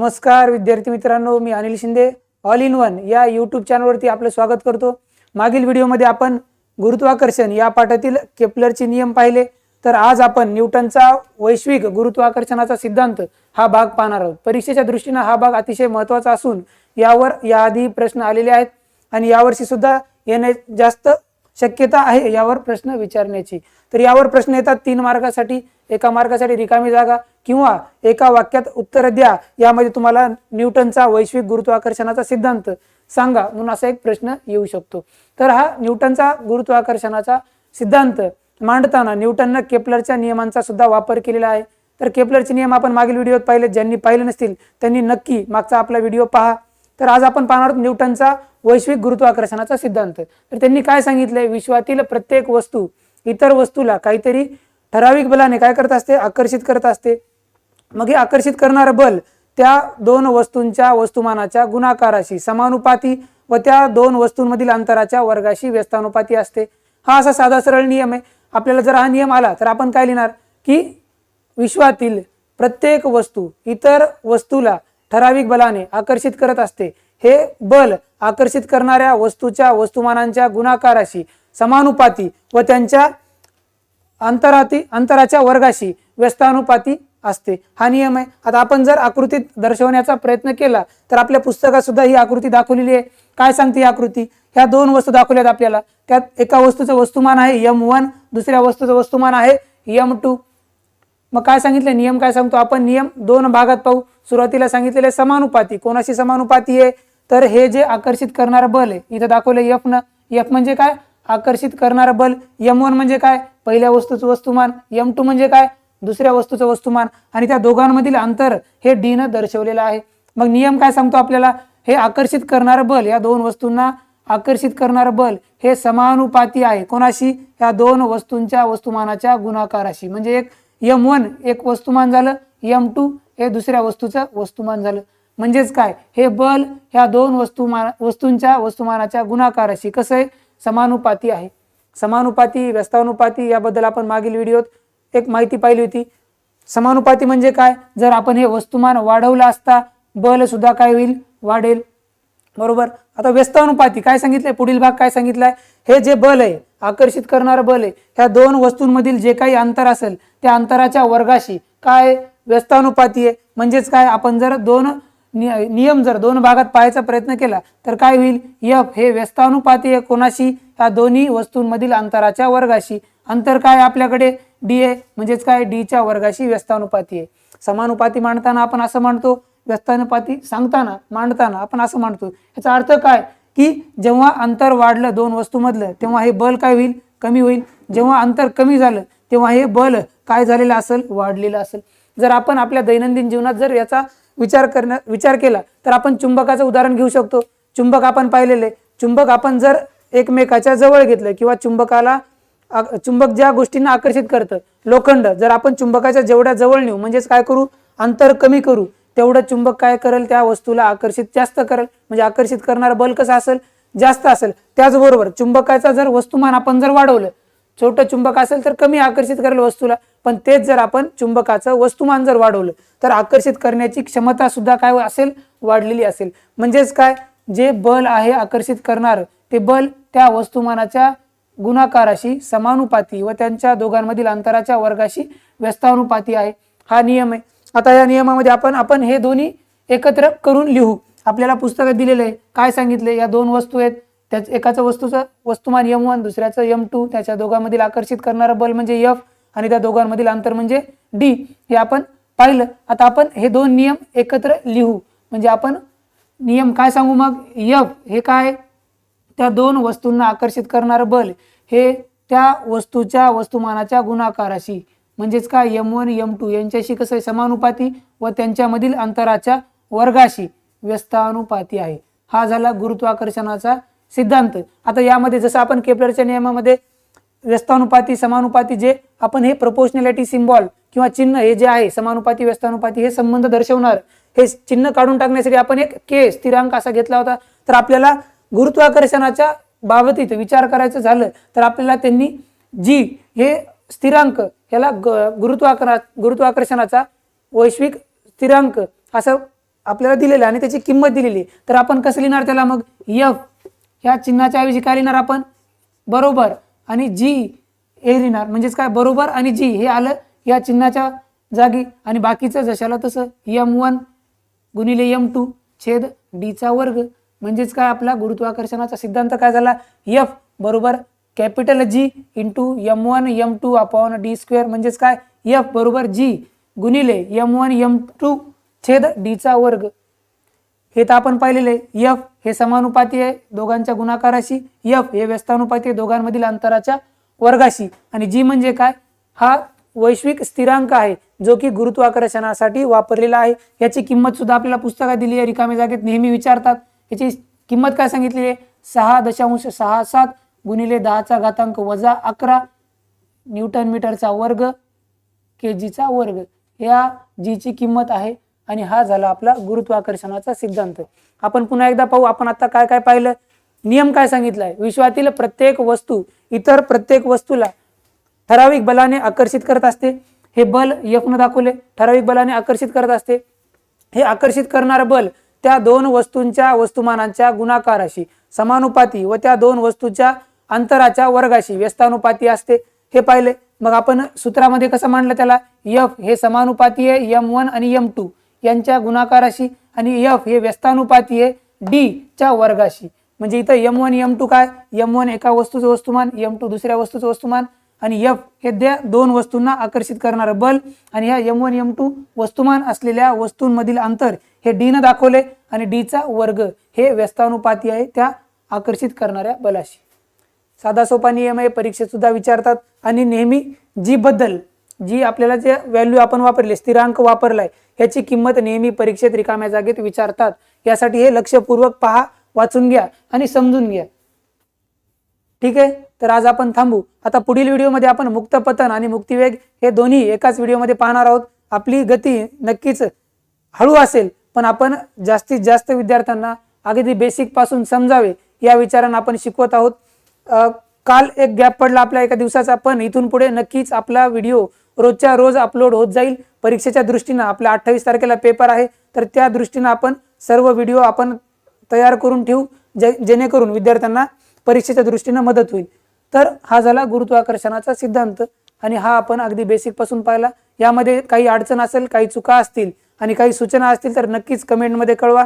नमस्कार विद्यार्थी मित्रांनो मी Anil Shinde all in one या यूट्यूब चॅनलवरती आपलं स्वागत करतो. मागील व्हिडिओमध्ये आपण गुरुत्वाकर्षण या पाठातील केपलरचे नियम पाहिले. तर आज आपण न्यूटनचा वैश्विक गुरुत्वाकर्षणाचा सिद्धांत हा भाग पाहणार आहोत. परीक्षेच्या दृष्टीनं हा भाग अतिशय महत्त्वाचा असून यावर याआधी प्रश्न आलेले आहेत आणि यावर्षी सुद्धा येणे जास्त शक्यता आहे यावर प्रश्न विचारण्याची. तर यावर प्रश्न येतात तीन मार्कासाठी एका मार्कासाठी रिकामी जागा किंवा एका वाक्यात उत्तर द्या यामध्ये तुम्हाला न्यूटनचा वैश्विक गुरुत्वाकर्षणाचा सिद्धांत सांगा म्हणून असा एक प्रश्न येऊ शकतो. तर हा न्यूटनचा गुरुत्वाकर्षणाचा सिद्धांत मांडताना न्यूटननं केपलरच्या नियमांचा सुद्धा वापर केलेला आहे. तर केपलरचे नियम आपण मागील व्हिडिओत पाहिले ज्यांनी पाहिले नसतील त्यांनी नक्की मागचा आपला व्हिडिओ पहा. तर आज आपण पाहणार आहोत न्यूटनचा वैश्विक गुरुत्वाकर्षणाचा सिद्धांत. तर त्यांनी काय सांगितलंय? विश्वातील प्रत्येक वस्तू इतर वस्तूला काहीतरी ठराविक बलाने काय करत असते? आकर्षित करत असते. मग हे आकर्षित करणारं बल त्या दोन वस्तूंच्या वस्तुमानाच्या गुणाकाराशी समानुपाती व त्या दोन वस्तूंमधील अंतराच्या वर्गाशी व्यस्तानुपाती असते. हा असा साधा सरळ नियम आहे. आपल्याला जर हा नियम आला तर आपण काय लिहिणार? की विश्वातील प्रत्येक वस्तू इतर वस्तूला ठराविक बलाने आकर्षित करत असते. हे बल आकर्षित करणाऱ्या वस्तूच्या वस्तुमानांच्या गुणाकाराशी समानुपाती व त्यांच्या अंतराती अंतराच्या वर्गाशी व्यस्तानुपाती असते. हा नियम आहे. आता आपण जर आकृतीत दर्शवण्याचा प्रयत्न केला तर आपल्या पुस्तकात सुद्धा ही आकृती दाखवलेली आहे. काय सांगते ही आकृती? ह्या दोन वस्तू दाखवल्यात आपल्याला. त्यात एका वस्तूचं वस्तुमान आहे यम वन दुसऱ्या वस्तूचं वस्तुमान आहे यम टू मग काय सांगितलं? नियम काय सांगतो? आपण नियम दोन भागात पाहू. सुरुवातीला सांगितलेले समानुपाती. कोणाशी समानुपाती आहे? तर हे जे आकर्षित करणारं बल आहे इथं दाखवलं यफ न. यफ म्हणजे काय? आकर्षित करणारं बल. यम वन म्हणजे काय? पहिल्या वस्तूचं वस्तुमान. यम टू म्हणजे काय? दुसऱ्या वस्तूचं वस्तुमान आणि त्या दोघांमधील अंतर हे डीनं दर्शवलेलं आहे. मग नियम काय सांगतो आपल्याला? हे आकर्षित करणारं बल या दोन वस्तूंना आकर्षित करणारं बल हे समानुपाती आहे. कोणाशी? या दोन वस्तूंच्या वस्तुमानाच्या गुणाकाराशी. म्हणजे एक यम वन एक वस्तुमान झालं यम टू हे दुसऱ्या वस्तूचं वस्तुमान झालं. म्हणजेच काय? हे बल ह्या दोन वस्तुमान वस्तूंच्या वस्तुमानाच्या गुणाकाराशी कसं आहे? समानुपाती आहे. समानुपाती व्यस्तानुपाती याबद्दल आपण मागील व्हिडिओत एक माहिती पाहिली होती. समानुपाती म्हणजे काय? जर आपण हे वस्तुमान वाढवलं असता बल सुद्धा काय होईल? वाढेल. बरोबर? आता व्यस्तानुपाती काय सांगितलंय? पुढील भाग काय सांगितलाय? हे जे बल आहे आकर्षित करणारं बल आहे ह्या दोन वस्तूंमधील जे काही अंतर असेल त्या अंतराच्या वर्गाशी काय व्यस्तानुपाती आहे? म्हणजेच काय? आपण जर दोन नियम जर दोन भागात पाहायचा प्रयत्न केला तर काय होईल? यफ हे व्यस्तानुपाती आहे कोणाशी? ह्या दोन्ही वस्तूंमधील अंतराच्या वर्गाशी. अंतर काय आपल्याकडे? डी आहे म्हणजेच काय? डीच्या वर्गाशी व्यस्तानुपाती आहे. समानुपाती मांडताना आपण असं मांडतो? व्यस्तानुपाती सांगताना मांडताना आपण असं मांडतो. याचा अर्थ काय? की जेव्हा अंतर वाढलं दोन वस्तूमधलं तेव्हा हे बल काय होईल? कमी होईल. जेव्हा अंतर कमी झालं तेव्हा हे बल काय झालेलं असेल? वाढलेलं असेल. जर आपण आपल्या दैनंदिन जीवनात जर याचा विचार करण्या विचार केला तर आपण चुंबकाचं उदाहरण घेऊ शकतो. चुंबक आपण पाहिलेले चुंबक आपण जर एकमेकाच्या जवळ घेतलं किंवा चुंबकाला चुंबक ज्या गोष्टींना आकर्षित करतं लोखंड जर आपण चुंबकाच्या जेवढ्या जवळ नेऊ म्हणजेच काय करू? अंतर कमी करू. तेवढं चुंबक काय करेल? त्या वस्तूला आकर्षित जास्त करेल. म्हणजे आकर्षित करणारं बल कसं असेल? जास्त असेल. त्याचबरोबर चुंबकाचा जर वस्तुमान आपण जर वाढवलं छोटं चुंबक असेल तर कमी आकर्षित करेल वस्तूला. पण तेच जर आपण चुंबकाचं वस्तुमान जर वाढवलं तर आकर्षित करण्याची क्षमता सुद्धा काय असेल? वाढलेली असेल. म्हणजेच काय? जे बल आहे आकर्षित करणार ते बल त्या वस्तुमानाच्या गुणाकाराशी समानुपाती व त्यांच्या दोघांमधील अंतराच्या वर्गाशी व्यस्तानुपाती आहे. हा नियम आहे. आता या नियमामध्ये आपण आपण हे दोन्ही एकत्र करून लिहू. आपल्याला पुस्तकात दिलेलं आहे. काय सांगितले या दोन वस्तू आहेत. त्याच एकाचं वस्तूचं वस्तुमान यम वन दुसऱ्याचं यम टू. त्याच्या दोघांमधील आकर्षित करणारं बल म्हणजे यफ आणि त्या दोघांमधील अंतर म्हणजे डी. हे आपण पाहिलं. आता आपण हे दोन नियम एकत्र लिहू. म्हणजे आपण नियम काय सांगू मग? यफ हे काय? त्या दोन वस्तूंना आकर्षित करणारं बल हे त्या वस्तूच्या वस्तुमानाच्या गुणाकाराशी म्हणजेच का यम वन यम टू यांच्याशी कसं आहे? समानुपाती व त्यांच्यामधील अंतराच्या वर्गाशी व्यस्तानुपाती आहे. हा झाला गुरुत्वाकर्षणाचा सिद्धांत. आता यामध्ये जसं आपण केपलरच्या नियमामध्ये व्यस्तानुपाती समानुपाती जे आपण हे प्रपोशनॅलिटी सिम्बॉल किंवा चिन्ह हे जे आहे समानुपाती व्यस्तानुपाती हे संबंध दर्शवणार. हे चिन्ह काढून टाकण्यासाठी आपण एक के स्थिरांक असा घेतला होता. तर आपल्याला गुरुत्वाकर्षणाच्या बाबतीत विचार करायचं झालं तर आपल्याला त्यांनी जी हे स्थिरांक याला ग- गुरुत्वाकरा गुरुत्वाकर्षणाचा वैश्विक स्थिरांक असं आपल्याला दिलेलं आणि त्याची किंमत दिलेली तर आपण कसं लिहिणार त्याला मग? यफ ह्या चिन्हाच्या ऐवजी काय लिहिणार आपण? बरोबर आणि जी हे लिहिणार. म्हणजेच काय? बरोबर आणि जी हे आलं या चिन्हाच्या जागी. आणि बाकीचं जशाला तसं यम वन गुणिले यम टू छेद डीचा वर्ग. म्हणजेच काय आपला गुरुत्वाकर्षणाचा सिद्धांत काय झाला? यफ बरोबर capital G into M one M two upon D square म्हणजेच काय? यफ बरोबर जी गुणिले यम वन यम टू छेद डीचा वर्ग. हे तर आपण पाहिलेले. यफ हे समानुपाती आहे दोघांच्या गुणाकाराशी. यफ हे व्यस्तानुपाती आहे दोघांमधील अंतराच्या वर्गाशी. आणि जी म्हणजे काय? हा वैश्विक स्थिरांक आहे जो की गुरुत्वाकर्षणासाठी वापरलेला आहे. याची किंमत सुद्धा आपल्याला पुस्तकात दिली आहे. रिकाम्या जागेत नेहमी विचारतात. याची किंमत काय सांगितली आहे? सहा दशांश सहा सात गुणिले दहाचा घातांक वजा अकरा न्यूटन मीटरचा वर्ग के जीचा वर्ग. या जीची किंमत आहे आणि हा झाला आपला गुरुत्वाकर्षणाचा सिद्धांत. आपण पुन्हा एकदा पाहू आपण आता काय काय पाहिलं? नियम काय सांगितलाय? विश्वातील प्रत्येक वस्तू इतर प्रत्येक वस्तूला ठराविक बलाने आकर्षित करत असते. हे बल यफनं दाखवले ठराविक बलाने आकर्षित करत असते. हे आकर्षित करणारं बल त्या दोन वस्तूंच्या वस्तुमानांच्या गुणाकाराशी समानुपाती व त्या दोन वस्तूच्या अंतराच्या वर्गाशी व्यस्तानुपाती असते. हे पाहिले. मग आपण सूत्रामध्ये कसं मांडलं त्याला? यफ हे समानुपाती आहे यम वन आणि यम टू यांच्या गुणाकाराशी आणि यफ हे व्यस्तानुपाती आहे डी च्या वर्गाशी. म्हणजे इथं यम वन यम टू काय? यम वन एका वस्तूचं वस्तुमान यम टू दुसऱ्या वस्तूचं वस्तुमान आणि यफ हे त्या दोन वस्तूंना आकर्षित करणारं बल. आणि ह्या यम वन यम टू वस्तुमान असलेल्या वस्तूंमधील अंतर हे डी न दाखवले आणि डीचा वर्ग हे व्यस्तानुपाती आहे त्या आकर्षित करणाऱ्या बलाशी. साधा सोपा नियम आहे परीक्षेत सुद्धा विचारतात. आणि नेहमी जी बद्दल जी आपल्याला जे व्हॅल्यू आपण वापरले स्थिरांक वापरलाय ह्याची किंमत नेहमी परीक्षेत रिकाम्या जागेत विचारतात. यासाठी हे लक्षपूर्वक पहा वाचून घ्या आणि समजून घ्या. ठीक आहे? तर आज आपण थांबू. आता पुढील व्हिडिओमध्ये आपण मुक्त पतन आणि मुक्तिवेग हे दोन्ही एकाच व्हिडिओमध्ये पाहणार आहोत. आपली गती नक्कीच हळू असेल पण आपण जास्तीत जास्त विद्यार्थ्यांना अगदी बेसिकपासून समजावे या विचारानं आपण शिकवत आहोत. काल एक गॅप पडला आपल्या एका दिवसाचा पण इथून पुढे नक्कीच आपला व्हिडिओ रोजच्या रोज अपलोड होत जाईल. परीक्षेच्या दृष्टीनं आपल्या अठ्ठावीस तारखेला पेपर आहे तर त्या दृष्टीनं आपण सर्व व्हिडिओ आपण तयार करून ठेवू जे जेणेकरून विद्यार्थ्यांना परीक्षेच्या दृष्टीनं मदत होईल. तर हा झाला गुरुत्वाकर्षणाचा सिद्धांत आणि हा आपण अगदी बेसिकपासून पाहिला. यामध्ये काही अडचण असेल काही चुका असतील आणि काही सूचना असतील तर नक्कीच कमेंटमध्ये कळवा.